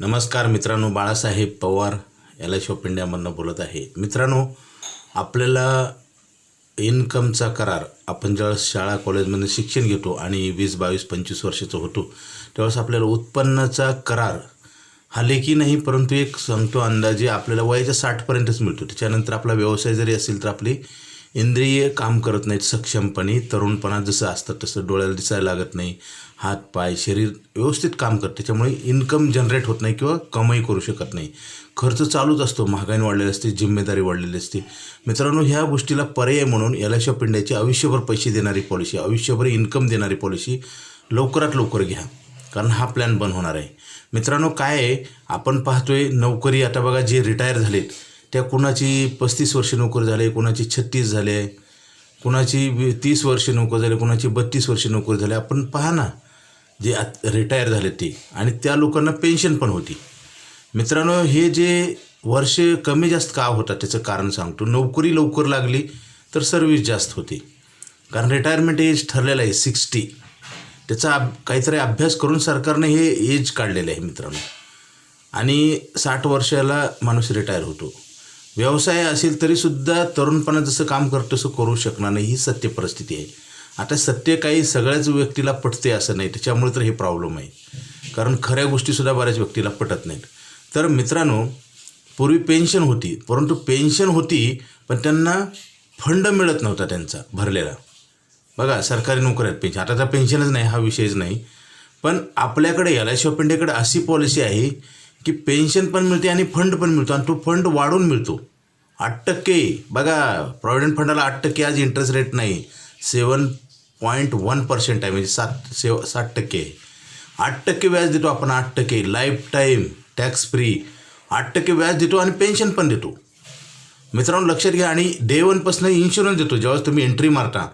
नमस्कार मित्रांनो Balasaheb Pawar L H of इंडियामधनं बोलत आहे. मित्रांनो आपल्याला इन्कमचा करार आपण ज्यावेळेस शाळा कॉलेजमध्ये शिक्षण घेतो आणि वीस बावीस पंचवीस वर्षाचं होतो त्यावेळेस आपल्याला उत्पन्नाचा करार हा लेखी नाही परंतु एक सांगतो अंदाजे आपल्याला वयाच्या साठपर्यंतच मिळतो. त्याच्यानंतर आपला व्यवसाय जरी असेल तर आपली इंद्रिय काम करत नाहीत सक्षमपणे तरुणपणात जसं असतं तसं डोळ्याला दिसायला लागत नाही. हात पाय शरीर व्यवस्थित काम करतं. त्याच्यामुळे इन्कम जनरेट होत नाही किंवा कमाई करू शकत नाही. खर्च चालूच असतो. महागाई वाढलेली असते जिम्मेदारी वाढलेली असते. मित्रांनो ह्या गोष्टीला पर्याय म्हणून एल आय पिंड्याची आयुष्यभर पैसे देणारी पॉलिसी आयुष्यभर इन्कम देणारी पॉलिसी लवकरात लवकर घ्या. कारण हा प्लॅन बंद होणार आहे. मित्रांनो काय आहे? आपण पाहतोय नोकरी आता बघा जे रिटायर झालेत. त्या कुणाची पस्तीस वर्ष नोकरी झाले कुणाची छत्तीस झाले कुणाची वी- तीस वर्ष नोकरी झाली कुणाची बत्तीस वर्ष नोकरी झाली. आपण पहा ना जे आत रिटायर झाले ते. आणि त्या लोकांना पेन्शन पण होती. मित्रांनो हे जे वर्ष कमी जास्त का होतात त्याचं कारण सांगतो. नोकरी लवकर लागली तर सर्व्हिस जास्त होती. कारण रिटायरमेंट एज ठरलेलं आहे सिक्स्टी त्याचा अब काहीतरी अभ्यास करून सरकारने हे एज काढलेलं आहे मित्रांनो. आणि साठ वर्षाला माणूस रिटायर होतो. व्यवसाय असेल तरीसुद्धा तरुणपणा जसं काम करतो तसं करू शकणार नाही. ही सत्य परिस्थिती आहे. आता सत्य काही सगळ्याच व्यक्तीला पटते असं नाही. त्याच्यामुळे तर हे प्रॉब्लेम आहे. कारण खऱ्या गोष्टीसुद्धा बऱ्याच व्यक्तीला पटत नाहीत. तर मित्रांनो पूर्वी पेन्शन होती. परंतु पेन्शन होती पण त्यांना फंड मिळत नव्हता त्यांचा भरलेला. बघा सरकारी नोकऱ्यात पेन्शन आता तर पेन्शनच नाही हा विषयच नाही. पण आपल्याकडे एल आय सी इंडियाकडे अशी पॉलिसी आहे की पेन्शन पण मिळते आणि फंड पण मिळतो. आणि तो फंड वाढून मिळतो. आठ टक्के. बघा प्रॉव्हिडंट फंडाला आठ टक्के आज इंटरेस्ट रेट नाही. सेवन पॉईंट वन पर्सेंट आहे. म्हणजे सात सेव सात टक्के. आठ टक्के व्याज देतो आपण आठ टक्के. लाईफ टाईम टॅक्स फ्री आठ टक्के व्याज देतो आणि पेन्शन पण देतो. मित्रांनो लक्षात घ्या. आणि डे वनपासून इन्शुरन्स देतो. जेव्हा तुम्ही एंट्री मारता.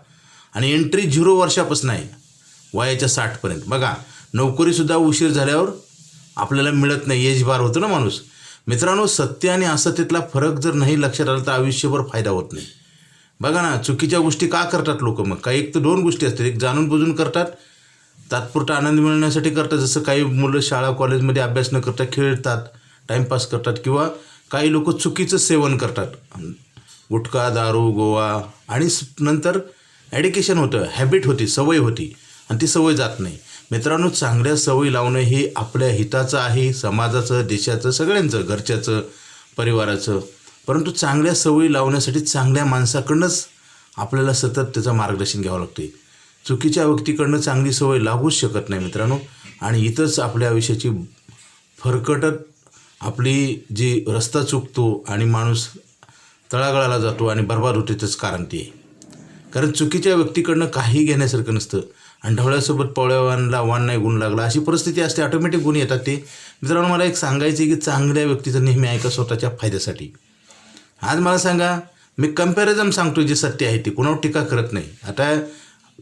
आणि एंट्री झिरो वर्षापासून आहे. वयाच्या साठपर्यंत. बघा नोकरीसुद्धा उशीर झाल्यावर आपल्याला मिळत नाही एज होतो ना माणूस. मित्रांनो सत्य आणि असत्यतला फरक जर नाही लक्षात आला तर आयुष्यभर फायदा होत नाही. बघा ना चुकीच्या गोष्टी का करतात लोक मग? काही एक तर दोन गोष्टी असतात. एक जाणून बुजून करतात. तात्पुरता आनंद मिळण्यासाठी करतात. जसं काही मुलं शाळा कॉलेजमध्ये अभ्यास न करता खेळतात टाईमपास करतात किंवा काही लोक चुकीचं सेवन करतात. गुटखा दारू गोवा आणि नंतर ॲडिकेशन होतं हॅबिट होती सवय होती. आणि ती सवय जात नाही. मित्रांनो चांगल्या सवयी लावणं हे आपल्या हिताचं आहे समाजाचं देशाचं सगळ्यांचं घरच्याचं परिवाराचं. परंतु चांगल्या सवयी लावण्यासाठी चांगल्या माणसाकडनंच आपल्याला सतत त्याचं मार्गदर्शन घ्यावं लागते चुकीच्या व्यक्तीकडनं चांगली सवय लागूच शकत नाही मित्रांनो. आणि इथंच आपल्या आयुष्याची फरकटत आपली जी रस्ता चुकतो आणि माणूस तळागळाला जातो आणि बर्बाद होते त्याचं कारण ते कारण चुकीच्या व्यक्तीकडनं काही घेण्यासारखं नसतं. आणि ढवळ्यासोबत पवळ्यावानला वान नाही गुण लागला. अशी परिस्थिती असते ऑटोमॅटिक गुण येतात ते. मित्रांनो मला एक सांगायचं की चांगल्या व्यक्तीचं नेहमी ऐका स्वतःच्या फायद्यासाठी. आज मला सांगा मी कंपॅरिझन सांगतो जे सत्य आहे ते. कुणावर टीका करत नाही. आता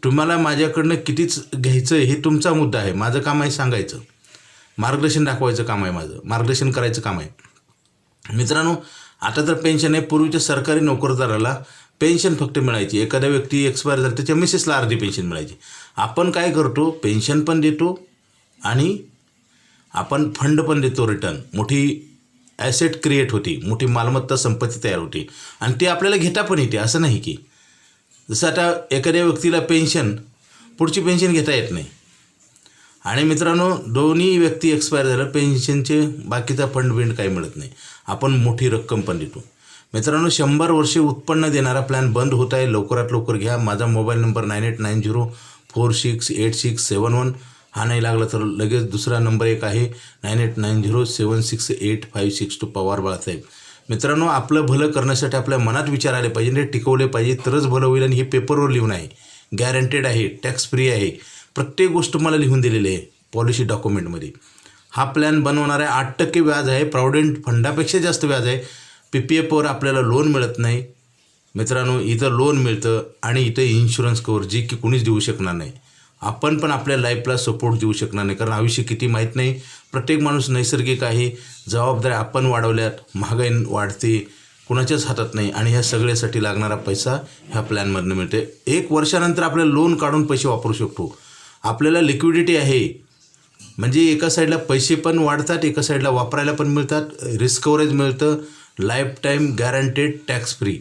तुम्हाला माझ्याकडनं कितीच घ्यायचं हे तुमचा मुद्दा आहे. माझं काम आहे सांगायचं. मार्गदर्शन दाखवायचं काम आहे माझं. मार्गदर्शन करायचं काम आहे. मित्रांनो आता तर पेन्शन आहे पूर्वीच्या सरकारी नोकरदाराला पेन्शन फक्त मिळायची. एखाद्या व्यक्ती एक्सपायर झाला त्याच्या मिसेसला अर्धी पेन्शन मिळायची. आपण काय करतो? पेन्शन पण देतो आणि आपण फंड पण देतो रिटर्न मोठी ॲसेट क्रिएट होती. मोठी मालमत्ता संपत्ती तयार होती. आणि ते आपल्याला घेता पण येते असं नाही की. जसं आता एखाद्या व्यक्तीला पेन्शन पुढची पेन्शन घेता येत नाही. आणि मित्रांनो दोन्ही व्यक्ती एक्सपायर झालं पेन्शनचे बाकीचा फंड बिंड काही मिळत नाही. आपण मोठी रक्कम पण देतो. मित्रांनो शंभर वर्षे उत्पन्न देणारा प्लॅन बंद होत आहे. लवकरात लवकर घ्या. माझा mobile number nine eight nine zero four six eight six seven one हा नाही लागला तर लगेच दुसरा नंबर एक आहे. Nine eight nine zero seven six eight five six two Pawar Balasaheb. मित्रांनो आपलं भलं करण्यासाठी आपल्या मनात विचार आले पाहिजे. ते टिकवले पाहिजे. तरच भलं होईल आणि हे पेपरवर लिहून आहे. गॅरंटेड आहे. टॅक्स फ्री आहे. प्रत्येक गोष्ट मला लिहून दिलेली आहे पॉलिसी डॉक्युमेंटमध्ये हा प्लॅन बनवणार आहे आठ टक्के व्याज आहे. प्रॉव्हिडंट फंडापेक्षा जास्त व्याज आहे. पी पी एफवर आपल्याला लोन मिळत नाही. मित्रांनो इथं लोन मिळतं आणि इथं इन्शुरन्स कवर जी की कुणीच देऊ शकणार नाही. आपण पण आपल्या लाईफला सपोर्ट देऊ शकणार नाही. कारण आयुष्य किती माहीत नाही. प्रत्येक माणूस नैसर्गिक आहे. जबाबदाऱ्या आपण वाढवल्यात. महागाई वाढते. कुणाच्याच हातात नाही. आणि ह्या सगळ्यासाठी लागणारा पैसा ह्या प्लॅनमधनं मिळते. एक वर्षानंतर आपल्याला लोन काढून पैसे वापरू शकतो. आपल्याला लिक्विडिटी आहे. म्हणजे एका साईडला पैसे पण वाढतात एका साईडला वापरायला पण मिळतात. रिस्क कवरेज मिळतं. Life time guaranteed tax free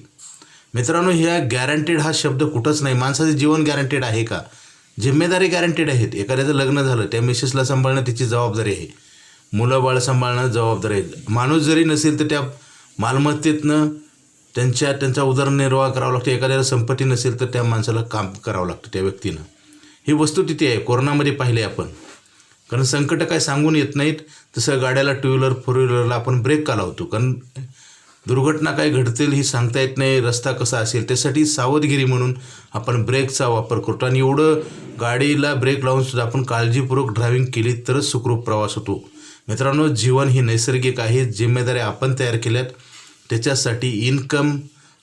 मित्रांनो ह्या गॅरंटेड हा शब्द कुठंच नाही. माणसाचं जीवन गॅरंटेड आहे का? जिम्मेदारी गॅरंटेड आहेत. एखाद्याचं लग्न झालं त्या मिसेसला सांभाळणं तिची जबाबदारी आहे. मुलं बाळ सांभाळणं जबाबदारी आहे. माणूस जरी नसेल तर त्या मालमत्तेतनं त्यांच्या त्यांचा उदरनिर्वाह करावा लागतो. एखाद्याला संपत्ती नसेल तर त्या माणसाला काम करावं लागतं त्या व्यक्तीनं. ही वस्तू तिथे आहे. कोरोनामध्ये पाहिले आपण. कारण संकट काय सांगून येत नाहीत. तसं गाड्याला टू व्हीलर फोर व्हीलरला आपण ब्रेक का लावतो कारण दुर्घटना काय घडतील ही सांगता येत नाही रस्ता कसा असेल त्यासाठी सावधगिरी म्हणून आपण ब्रेकचा वापर करतो. आणि एवढं गाडीला ब्रेक लावून सुद्धा आपण काळजीपूर्वक ड्रायव्हिंग केली तरच सुखरूप प्रवास होतो. मित्रांनो जीवन ही नैसर्गिक आहे जिम्मेदाऱ्या आपण तयार केल्यात. त्याच्यासाठी इन्कम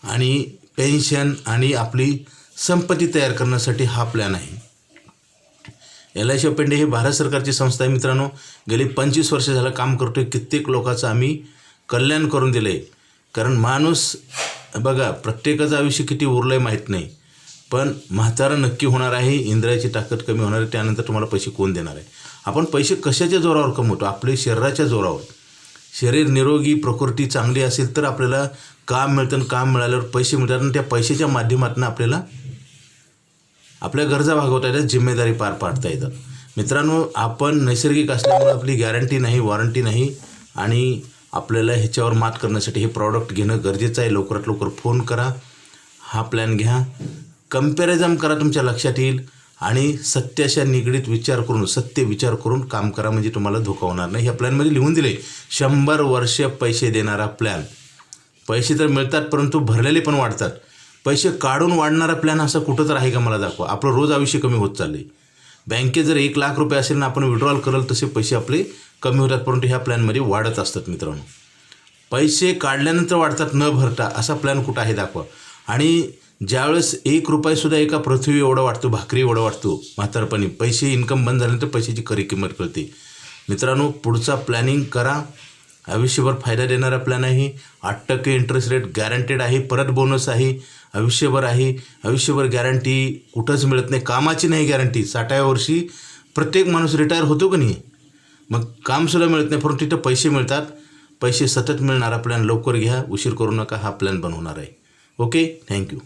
आणि पेन्शन आणि आपली संपत्ती तयार करण्यासाठी हा प्लॅन आहे. L I C of India ही भारत सरकारची संस्था आहे मित्रांनो. गेली पंचवीस वर्ष झालं काम करतोय. कित्येक लोकांचं आम्ही कल्याण करून दिलं आहे कारण माणूस बघा प्रत्येकाचं आयुष्य किती उरलं आहे माहीत नाही. पण म्हातारा नक्की होणार आहे इंद्रियाची ताकद कमी होणार आहे त्यानंतर तुम्हाला पैसे कोण देणार आहे? आपण पैसे कशाच्या जोरावर कमवतो? आपले शरीराच्या जोरावर. शरीर निरोगी प्रकृती चांगली असेल तर आपल्याला काम मिळतं आणि काम मिळाल्यावर पैसे मिळतात आणि त्या पैशाच्या माध्यमातून आपल्याला आपल्या गरजा भागवता येतात जिम्मेदारी पार पाडता येतात. मित्रांनो आपण नैसर्गिक असल्यामुळे आपली गॅरंटी नाही वॉरंटी नाही आणि आपल्याला ह्याच्यावर मात करण्यासाठी हे प्रॉडक्ट घेणं गरजेचं आहे. लवकरात लवकर फोन करा. हा प्लॅन घ्या. कंपॅरिझन करा तुमच्या लक्षात येईल. आणि सत्याशा निगडीत विचार करून सत्य विचार करून काम करा. म्हणजे तुम्हाला धोका होणार नाही. ह्या प्लॅनमध्ये लिहून दिले शंभर वर्ष पैसे देणारा प्लॅन पैसे तर मिळतात परंतु भरलेले पण वाढतात. पैसे काढून वाढणारा प्लॅन असं कुठं तर आहे का मला दाखवा. आपलं रोज आयुष्य कमी होत चालले बँकेत जर एक लाख रुपये असेल ना आपण विड्रॉल कराल तसे पैसे आपले कमी होतात परंतु ह्या प्लॅनमध्ये वाढत असतात मित्रांनो. पैसे काढल्यानंतर वाढतात न भरता. असा प्लॅन कुठं आहे दाखवा. आणि ज्यावेळेस एक रुपयासुद्धा एका पृथ्वी एवढा वाटतो भाकरी एवढा वाटतो म्हातारपणी पैसे इन्कम बंद झाल्यानंतर पैशाची खरी किंमत कळते. मित्रांनो पुढचा प्लॅनिंग करा. आयुष्यभर फायदा देणारा प्लॅन आहे. आठ टक्के इंटरेस्ट रेट गॅरंटेड आहे. परत बोनस आहे. आयुष्यभर आहे. आयुष्यभर गॅरंटी कुठंच मिळत नाही. कामाची नाही गॅरंटी साठाव्या वर्षी प्रत्येक माणूस रिटायर होतो का नाही? मग कामसुद्धा मिळत नाही परंतु तिथं पैसे मिळतात. पैसे सतत मिळणारा प्लॅन लवकर घ्या उशीर करू नका हा प्लॅन बनवणार आहे. Okay thank you